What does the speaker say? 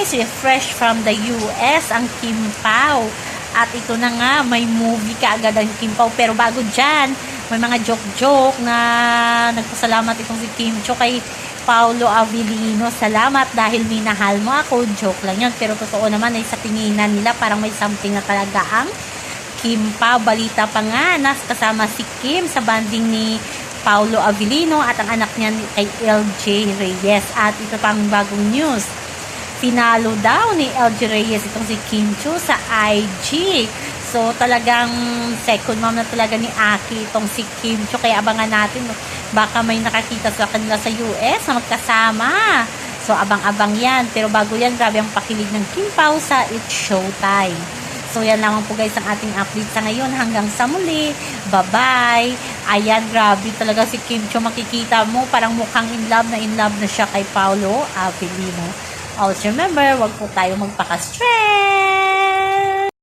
guys, fresh from the US ang Kim Pao. At ito na nga, may movie ka agad ang Kim Pao. Pero bago dyan, may mga joke-joke na nagpasalamat itong si Kim Cho kay Paulo Avellino. Salamat dahil minahal mo ako. Joke lang yun. Pero totoo naman ay sa tinginan nila parang may something na talaga ang Kim Pao. Balita pa nga na kasama si Kim sa banding ni Paulo Avellino at ang anak niya ni- kay LJ Reyes. At ito pang bagong news. Pinalo daw ni LJ Reyes itong si Kim Chu sa IG. So talagang second mom na talaga ni Aki itong si Kim Chu. Kaya abangan natin baka may nakakita sa kanila sa US na magkasama. So abang-abang yan. Pero bago yan, grabe ang pakilig ng Kim Pao sa It's Showtime. So yan lamang po guys ang ating update sa ngayon. Hanggang sa muli. Bye-bye. Ayan, grabe talaga si Kim Cho. Makikita mo, parang mukhang in love na in love na siya kay Paolo Avellino. Also remember, wag po tayo magpaka-stress.